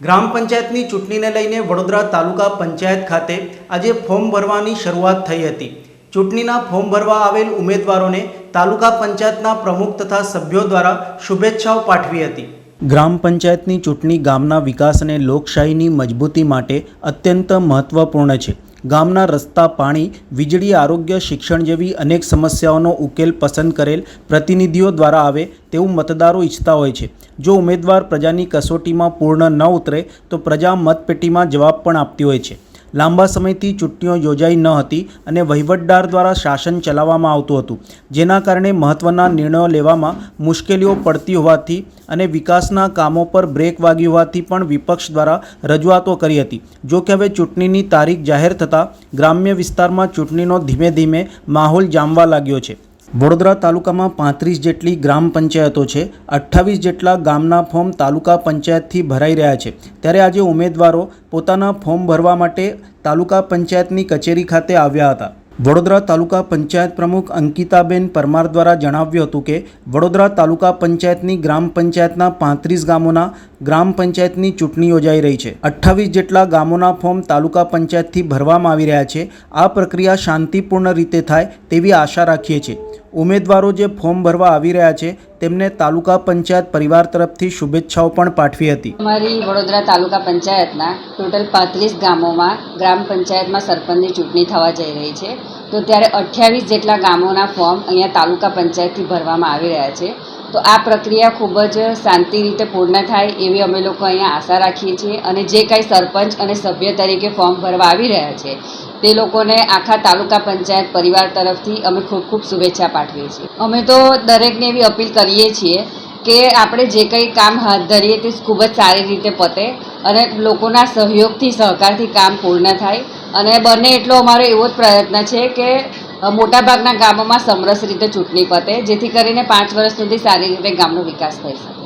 ગ્રામ પંચાયતની ચૂંટણીને લઈને વડોદરા તાલુકા પંચાયત ખાતે આજે ફોર્મ ભરવાની શરૂઆત થઈ હતી. ચૂંટણીના ફોર્મ ભરવા આવેલ ઉમેદવારોને તાલુકા પંચાયતના પ્રમુખ તથા સભ્યો દ્વારા શુભેચ્છાઓ પાઠવી હતી. ગ્રામ પંચાયતની ચૂંટણી ગામના વિકાસ અને લોકશાહીની મજબૂતી માટે અત્યંત મહત્વપૂર્ણ છે. ગામના રસ્તા, પાણી, વીજળી, આરોગ્ય, શિક્ષણ જેવી અનેક સમસ્યાઓનો ઉકેલ પસંદ કરેલ પ્રતિનિધિઓ દ્વારા આવે તેવું મતદારો ઈચ્છતા હોય છે. જો ઉમેદવાર પ્રજાની કસોટીમાં પૂર્ણ ન ઉતરે, તો પ્રજા મતપેટીમાં જવાબ પણ આપતી હોય છે. લાંબા સમયથી ચૂંટણીઓ યોજાઈ ન હતી અને વહીવટદાર દ્વારા શાસન ચલાવવામાં આવતું હતું. જેના કારણે મહત્ત્વના નિર્ણયો લેવામાં મુશ્કેલીઓ પડતી હોવાથી અને વિકાસના કામો પર બ્રેક વાગી હોવાથી પણ વિપક્ષ દ્વારા રજૂઆતો કરી હતી. જો કે હવે ચૂંટણીની તારીખ જાહેર થતાં ગ્રામ્ય વિસ્તારમાં ચૂંટણીનો ધીમે ધીમે માહોલ જામવા લાગ્યો છે. વડોદરા તાલુકામાં પાંત્રીસ જેટલી ગ્રામ પંચાયતો છે, અઠ્ઠાવીસ જેટલા ગામના ફોર્મ તાલુકા પંચાયતથી ભરાઈ રહ્યા છે. ત્યારે આજે ઉમેદવારો પોતાના ફોર્મ ભરવા માટે તાલુકા પંચાયતની કચેરી ખાતે આવ્યા હતા. વડોદરા તાલુકા પંચાયત પ્રમુખ અંકિતાબેન પરમાર દ્વારા જણાવ્યું હતું કે, વડોદરા તાલુકા પંચાયતની ગ્રામ પંચાયતના પાંત્રીસ ગામોના ગ્રામ પંચાયતની ચૂંટણી યોજાઈ રહી છે. અઠ્ઠાવીસ જેટલા ગામોના ફોર્મ તાલુકા પંચાયતથી ભરવામાં આવી રહ્યા છે. આ પ્રક્રિયા શાંતિપૂર્ણ રીતે થાય તેવી આશા રાખીએ છીએ. ઉમેદવારો જે ફોર્મ ભરવા આવી રહ્યા છે, તેમને તાલુકા પંચાયત પરિવાર તરફથી શુભેચ્છાઓ પણ પાઠવી હતી. અમારી વડોદરા તાલુકા પંચાયતના ટોટલ પાંત્રીસ ગામોમાં ગ્રામ પંચાયતમાં સરપંચની ચૂંટણી થવા જઈ રહી છે. તો ત્યારે અઠ્યાવીસ જેટલા ગામોના ફોર્મ અહીંયા તાલુકા પંચાયતથી ભરવામાં આવી રહ્યા છે. તો આ પ્રક્રિયા ખૂબ જ શાંતિ રીતે પૂર્ણ થાય એવી અમે લોકો અહીંયા આશા રાખીએ છીએ અને જે કાંઈ સરપંચ અને સભ્ય તરીકે ફોર્મ ભરવા આવી રહ્યા છે તે લોકોને આખા તાલુકા પંચાયત પરિવાર તરફથી અમે ખૂબ ખૂબ શુભેચ્છા પાઠવીએ છીએ. અમે તો દરેકને એવી અપીલ કરીએ છીએ કે આપણે જે કંઈ કામ હાથ ધરીએ તે ખૂબ જ સારી રીતે પતે અને લોકોના સહયોગથી, સહકારથી કામ પૂર્ણ થાય. અને બને એટલો અમારો એવો જ પ્રયત્ન છે કે મોટાભાગના ગામોમાં સમરસ રીતે ચૂંટણી પતે, જેથી કરીને પાંચ વર્ષ સુધી સારી રીતે ગામનો વિકાસ થઈ શકે.